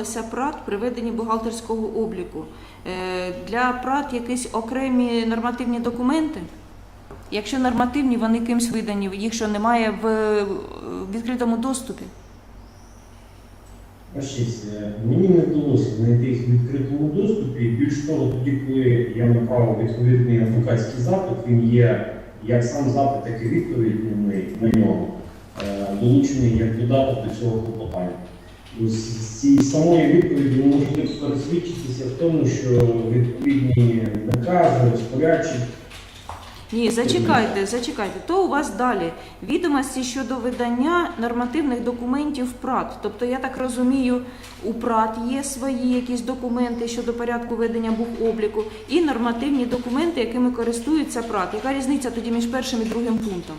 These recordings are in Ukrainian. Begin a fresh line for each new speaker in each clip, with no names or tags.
користувалася ПРАТ при веденні бухгалтерського обліку. Е, Для ПРАТ якісь окремі нормативні документи? Якщо нормативні, вони кимсь видані, їх що немає в відкритому доступі?
Е, мені не вдалося знайти їх в відкритому доступі. Більш того, тоді, коли я направив відповідний адвокатський запит, він є як сам запит, так і відповідь на нього, е, долучений як додаток до цього клопотання. З цієї самої відповіді ви можете пересвідчитися в тому, що відповідні накази, розпорядчі
Ні, зачекайте, зачекайте. То у вас далі відомості щодо видання нормативних документів ПРАТ. Тобто, я так розумію, у ПРАТ є свої якісь документи щодо порядку ведення бухобліку і нормативні документи, якими користується ПРАТ. Яка різниця тоді між першим і другим пунктом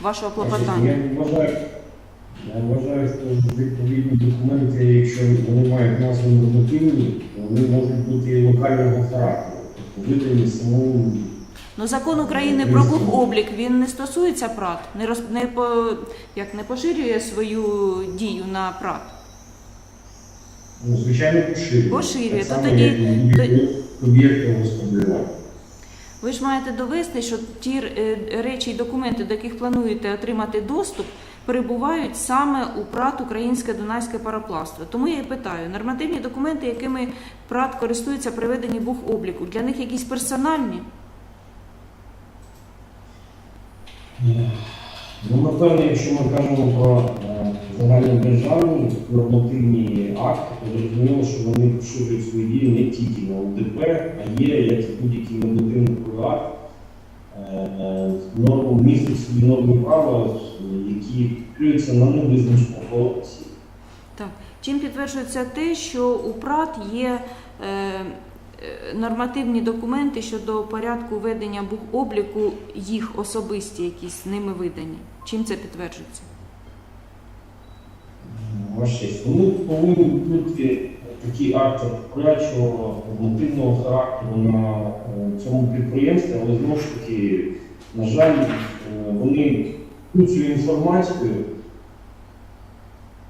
вашого клопотання?
Я вважаю, я вважаю, що відповідні документи, якщо вони мають назву нормативні, вони можуть бути і локального характеру, тобто видані самому.
Ну, закон України про бухоблік він не стосується ПРАТ, не роз не по як не поширює свою дію на ПРАТ.
Ну, звичайно, поширює.
Поширює.
Так
То тоді-
як і об'єкт господарювання.
Ви ж маєте довести, що ті е, речі і документи, до яких плануєте отримати доступ, перебувають саме у ПРАТ Українське Дунайське пароплавство. Тому я і питаю, нормативні документи, якими ПРАТ користується при веденні бухобліку, для них якісь персональні?
Ну, напевно, якщо ми кажемо про е, загальнодержавні нормативні акти, то зрозуміло, що вони поширюють свої дії не тільки на УДП, а є, як і будь-який нормативний акт, е, е, норму містить собі норми права, які поширюються на невизначеного осіб.
Так. Чим підтверджується те, що у ПРАТ є е, нормативні документи щодо порядку ведення бухобліку, їх особисті якісь ними видані? Чим це підтверджується?
Ваша Вони повинні бути такі акти правлячого нормативного характеру на е, цьому підприємстві, але знову ж таки, на жаль, е, вони цю інформацію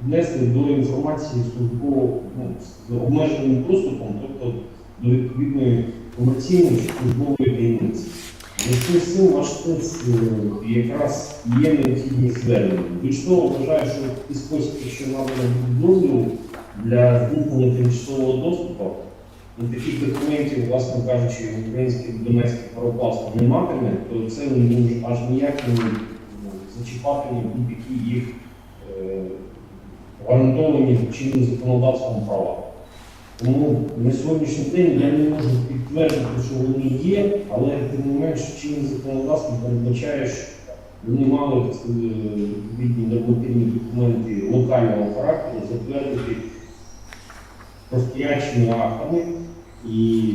внесли до інформації службового ну, з обмеженим доступом, тобто до відповідної комерційної службової таємниці. Зв'язку з цим ваш тест е, якраз є необхідність звернення. Більш вважаю, що такий спосіб, якщо надано дозвіл для здійснення тимчасового доступу, і таких документів, власне кажучи, українське донецьке пароплавство не матиме, то це аж ніяк не зачіпатиме будь-які їх е, гарантовані чинним законодавством права. Тому на сьогоднішній день я не можу підтвердити, що вони є, але тим не менш чинне законодавство передбачає, що вони мали е, відповідні нормативні документи локального характеру затвердити розпорядчими актами. І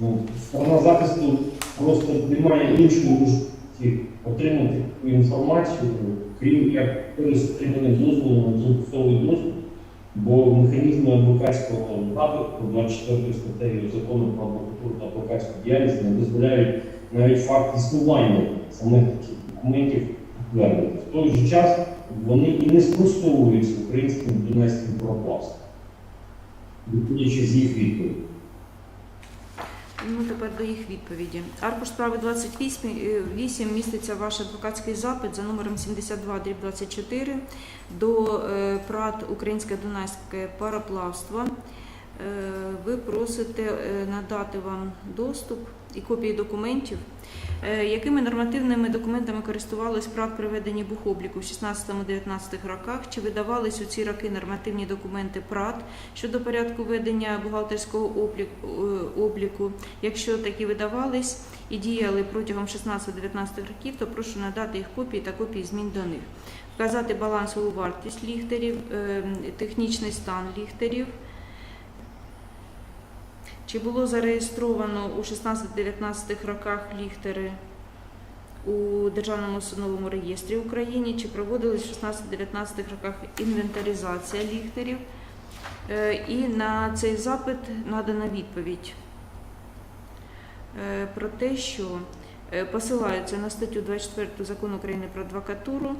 ну, сторона захисту просто немає іншої можливості отримати таку інформацію, крім як через отримання дозволу на тимчасовий доступ. Бо механізми адвокатського запиту 24 статтею закону про адвокатуру та адвокатську діяльність не дозволяють навіть факт існування саме таких документів підтвердити. В той же час вони і не спростовуються українським донецьким правоплавством, виходячи з їх відповіді.
Ну, тепер до їх відповіді. Аркуш справи 28 е, 8 міститься ваш адвокатський запит за номером 72 дріб 24 до е, ПРАТ Українське Дунайське пароплавство. Е, Ви просите надати вам доступ і копії документів, е, якими нормативними документами користувались ПРАТ при веденні бухобліку в 16-19 роках, чи видавались у ці роки нормативні документи ПРАТ щодо порядку ведення бухгалтерського обліку, е, обліку. Якщо такі видавались і діяли протягом 16-19 років, то прошу надати їх копії та копії змін до них. Вказати балансову вартість ліхтарів, е, технічний стан ліхтарів. Чи було зареєстровано у 16-19 роках ліхтари у Державному судовому реєстрі України? Чи проводились в 16-19 роках інвентаризація ліхтарів? Е, І на цей запит надана відповідь е, про те, що е, посилаються на статтю 24 закону України про адвокатуру,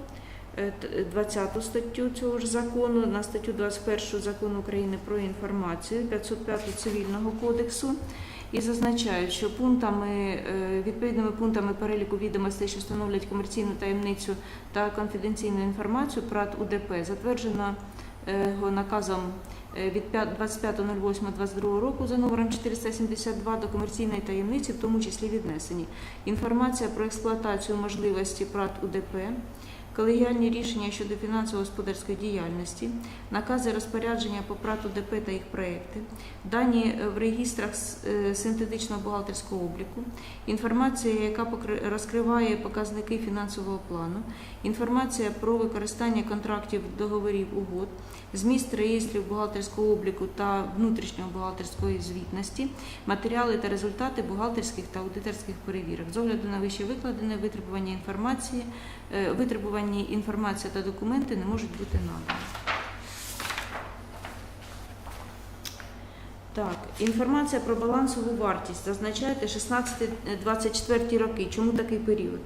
20 статтю цього ж закону, на статтю 21 закону України про інформацію, 505 Цивільного кодексу. І зазначають, що пунктами, е, відповідними пунктами переліку відомостей, що становлять комерційну таємницю та конфіденційну інформацію ПРАТ УДП, затверджено е, його наказом е, від 25.08.22 року за номером 472 до комерційної таємниці, в тому числі віднесені інформація про експлуатацію можливості ПРАТ УДП, колегіальні рішення щодо фінансово-господарської діяльності, накази розпорядження по ПРАТ УДП та їх проекти, дані в регістрах е, синтетичного бухгалтерського обліку, інформація, яка розкриває показники фінансового плану, інформація про використання контрактів, договорів, угод, зміст реєстрів бухгалтерського обліку та внутрішньої бухгалтерської звітності, матеріали та результати бухгалтерських та аудиторських перевірок. З огляду на вище викладене витребування інформації, витребувані інформація та документи не можуть бути надані. Так, інформація про балансову вартість. Зазначаєте 16-24 роки. Чому такий період?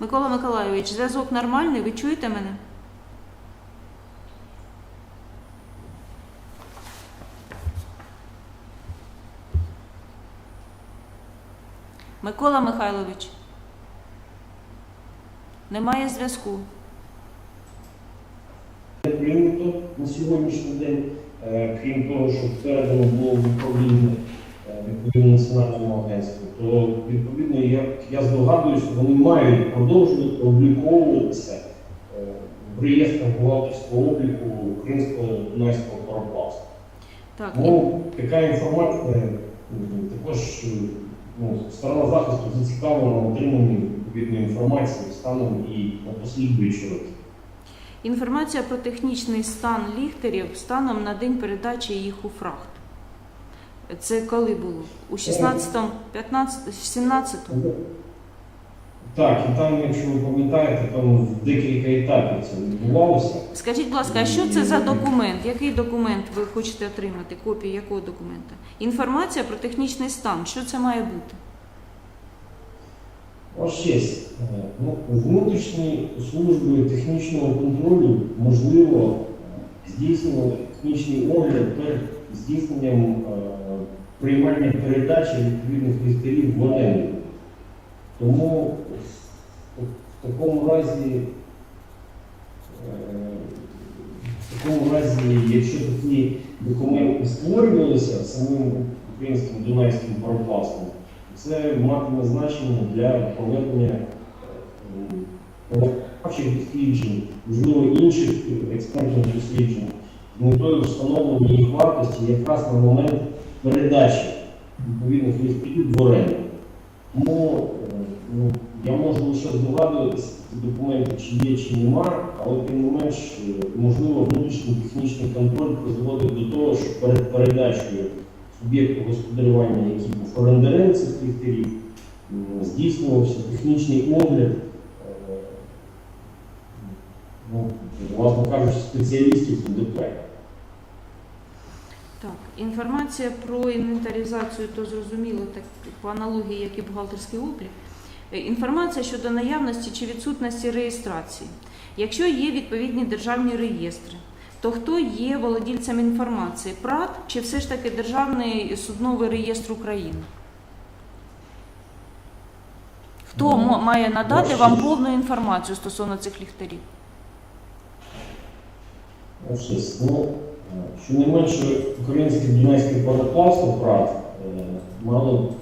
Микола Миколайович, зв'язок нормальний, ви чуєте мене? Микола Михайлович. Немає зв'язку.
Прийнято на сьогоднішній день, е, крім того, що передано було в е, відповідно національному агентству, то відповідно, як я здогадуюся, вони мають продовжувати обліковуватися е, в реєстрах бухгалтерського обліку українського Дунайського пароплавства.
Так,
Ну, така інформація також ну, сторона захисту зацікавлена в отриманні відповідної інформації станом і на послідуючі роки.
Інформація про технічний стан ліхтерів станом на день передачі їх у фрахт. Це коли було? У 16-му, 15 17-му?
Так, і там, якщо ви пам'ятаєте, там в декілька етапів це відбувалося.
Скажіть, будь ласка, а що це за документ? Який документ ви хочете отримати? Копію якого документа? Інформація про технічний стан. Що це має бути?
Ваш честь, е, ну, внутрішні служби технічного контролю можливо здійснювати технічний огляд перед здійсненням е, приймання передачі відповідних ліхтарів в оренду. Тому в, такому разі, е, в такому разі, якщо такі документи створювалися самим українським Дунайським паропластом, це матиме значення для проведення правчих досліджень, можливо, інших експертних досліджень, з метою встановлення їх вартості якраз на момент передачі відповідних ліфтів в оренду. Тому е, ну, я можу лише здогадуватися, документи чи є, чи нема, але тим не менш, е, можливо, внутрішній технічний контроль призводить до того, що перед передачею суб'єкту господарювання, який був орендарем цих ліхтарів, здійснювався технічний огляд, е, ну, власне кажучи, спеціалістів УДП.
Так, інформація про інвентаризацію, то зрозуміло, так по аналогії, як і бухгалтерський облік. Е, Інформація щодо наявності чи відсутності реєстрації. Якщо є відповідні державні реєстри, то хто є володільцем інформації? ПРАТ чи все ж таки Державний судновий реєстр України? Хто
Ну,
має надати вам повну інформацію стосовно цих ліхтарів?
Ну, щонайменше українське Дунайське пароплавство ПРАТ е, мало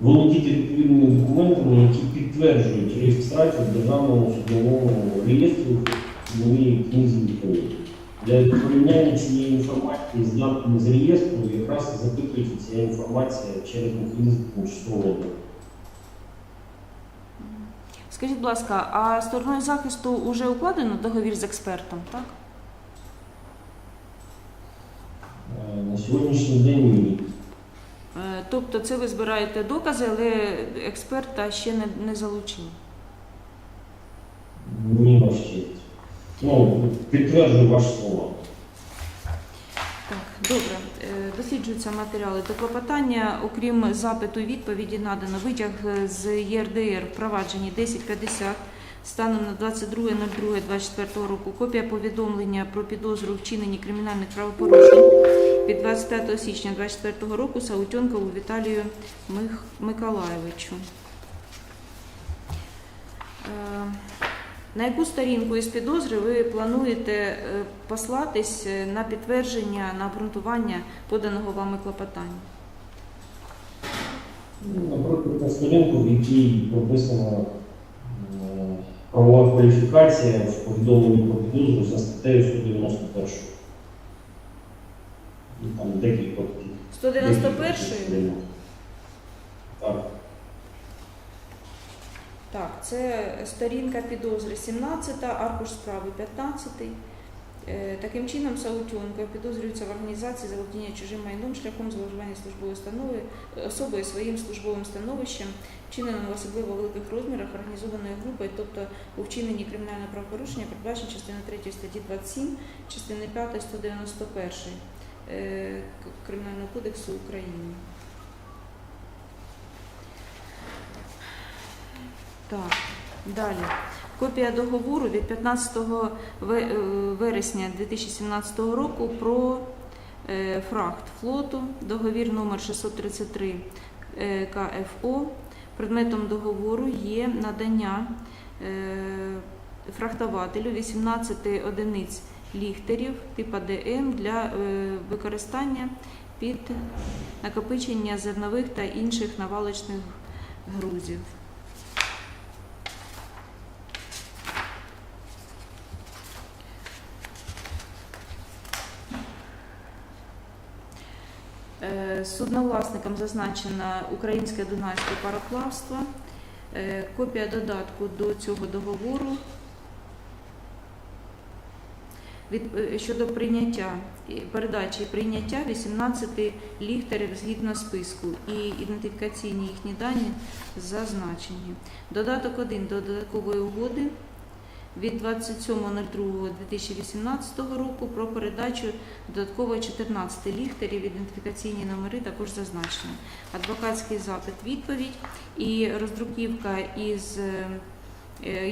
володіти відповідними документами, які підтверджують реєстрацію в Державному судовому реєстрі в новій книзі відповіді. Для порівняння цієї інформації з даними з реєстру якраз запитується ця інформація через механізм тимчасового.
Скажіть, будь ласка, а стороною захисту вже укладено договір з експертом, так?
Е, На сьогоднішній день ні.
Е, Тобто це ви збираєте докази, але експерта ще не, не залучили.
Ні, ваш честь. Ну, підтверджую ваші слова.
Так, добре. Е, досліджуються матеріали. До клопотання, окрім запиту і відповіді, надано витяг з ЄРДР в провадженні 1050 станом на 22.02.24 року. Копія повідомлення про підозру у вчиненні кримінальних правопорушень від 25 січня 2024 року Саутьонкову Віталію Миколаєвичу. Е, На яку сторінку із підозри ви плануєте е, послатись е, на підтвердження, на обґрунтування поданого вами клопотання?
Ну, Наприклад, на сторінку, в якій прописана правова кваліфікація в повідомленні про підозру за статтею 191. Там декілька
191
декілька Так.
Так, це сторінка підозри 17, аркуш справи 15. Е, Таким чином, Саутьонко підозрюється в організації заволодіння чужим майном шляхом зловживання службової установи особою своїм службовим становищем, вчиненим в особливо великих розмірах організованою групою, тобто у вчиненні кримінального правопорушення, передбачено частини 3 статті 27, частини 5 191 е, К- Кримінального кодексу України. Так, далі. Копія договору від 15 е, вересня 2017 року про е, фрахт флоту, договір номер 633 е, КФО. Предметом договору є надання е, фрахтователю 18 одиниць ліхтерів типа ДМ для е, використання під накопичення зернових та інших навалочних грузів. Е, Судновласником зазначено Українське Дунайське пароплавство. Е, Копія додатку до цього договору від, е, щодо прийняття передачі прийняття 18 ліхтарів згідно списку і ідентифікаційні їхні дані зазначені. Додаток 1 до додаткової угоди від 27.02.2018 року про передачу додатково 14 ліхтарів, ідентифікаційні номери також зазначені. Адвокатський запит відповідь і роздруківка із е,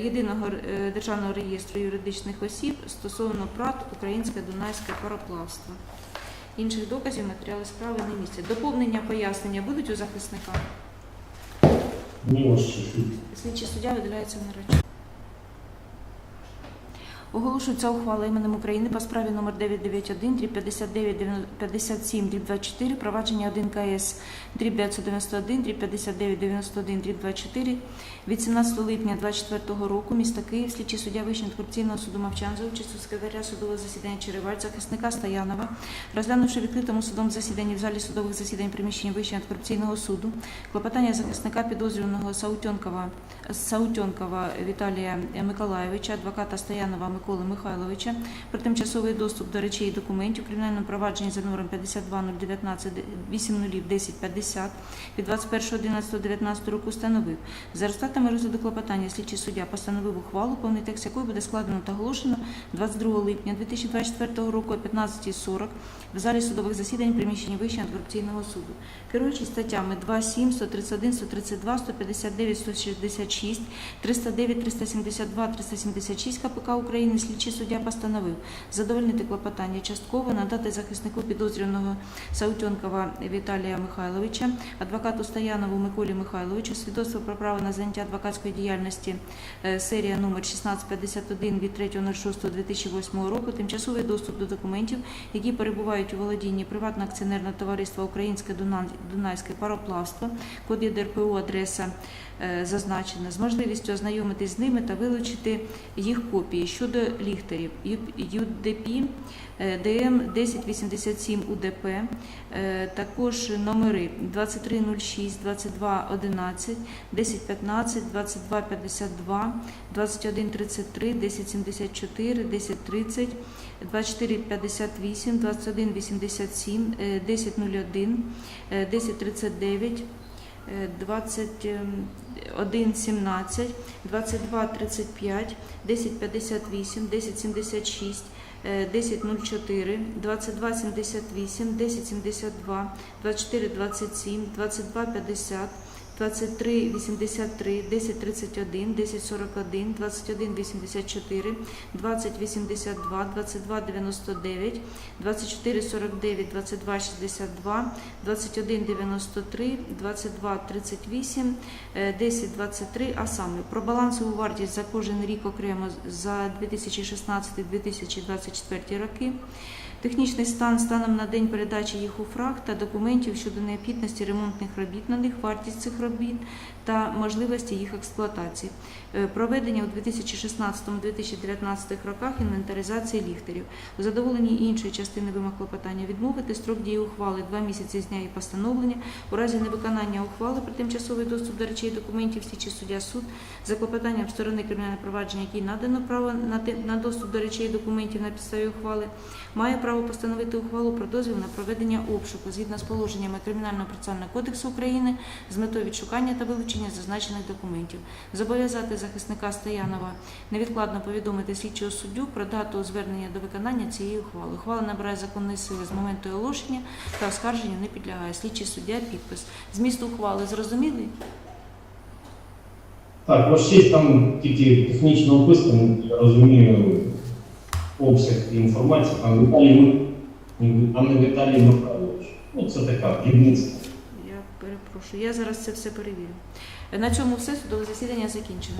єдиного е, державного реєстру юридичних осіб стосовно ПРАТ Українське Дунайське пароплавство. Інших доказів матеріали справи не містять. Доповнення пояснення будуть у захисника. Слідчий суддя виділяється на речі. Оголошується ухвала іменем України по справі номер 991 дріб 59 57 дріб 24, провадження 1 КС дріб 991 дріб 59 91 дріб 24 від 17 липня 24 року міста Київ, слідчий суддя Вищого антикорупційного суду Мовчан за участю секретаря судового засідання Череваль, захисника Стоянова, розглянувши відкритому судом засіданні в залі судових засідань приміщення Вищого антикорупційного суду, клопотання захисника підозрюваного Саутьонкова, Саутьонкова Віталія Миколаєвича, адвоката Стоянова Миколи Михайловича про тимчасовий доступ до речей і документів у кримінальному провадженні за номером 52019 801050 від 21.11.19 року встановив. За результатами розгляду клопотання слідчий суддя постановив ухвалу, повний текст якої буде складено та оголошено 22 липня 2024 року о 15.40 в залі судових засідань приміщення Вищого антикорупційного суду. Керуючись статтями 2.7, 131, 132, 159, 166, 309, 372, 376 КПК України слідчий суддя постановив задовольнити клопотання частково, надати захиснику підозрюваного Саутьонкова Віталія Михайловича, адвокату Стоянову Миколі Михайловичу, свідоцтво про право на заняття адвокатської діяльності е, серія номер 1651 від 3.06.2008 року, тимчасовий доступ до документів, які перебувають у володінні приватного акціонерного товариства Українське Дунайське пароплавство, код є ДРПО, адреса е, зазначена, з можливістю ознайомитись з ними та вилучити їх копії щодо ліхтарів ЮДП ДМ 1087 УДП, також номери 2306, 2211, 1015, 2252, 2133, 1074, 1030, 2458, 2187, е, 1001, е, 1039, е, 2117, 2235, 1058, 1076, е, 1004, 2278, 1072, 2427, 2250, 2383, 1031, 1041, 2184, 2082, 2299, 2449, 2262, 2193, 2238, е, 1023, а саме про балансову вартість за кожен рік окремо за 2016-2024 роки, технічний стан станом на день передачі їх у фраг та документів щодо необхідності ремонтних робіт на них, вартість цих робіт та можливості їх експлуатації, Е, проведення у 2016-2019 роках інвентаризації ліхтарів, у задоволенні іншої частини вимог клопотання відмовити строк дії ухвали 2 місяці з дня її постановлення, у разі невиконання ухвали про тимчасовий доступ до речей документів слідчий суддя суд за клопотанням сторони кримінального провадження, якій надано право на доступ до речей документів на підставі ухвали, має право постановити ухвалу про дозвіл на проведення обшуку згідно з положеннями Кримінального процесуального кодексу України з метою відшукання та вилучення зазначених документів, зобов'язати захисника Стоянова невідкладно повідомити слідчого суддю про дату звернення до виконання цієї ухвали. Ухвала набирає законної сили з моменту оголошення та оскарженню не підлягає. Слідчий суддя підпис. Зміст ухвали зрозумілий?
Так, ваш честь там тільки технічно описано, я розумію обсяг інформації, там Віталій, Ми- а не Віталій Михайлович. Ну, це така дрібниця.
Я. Я зараз це все перевірю. На цьому все судове засідання закінчено.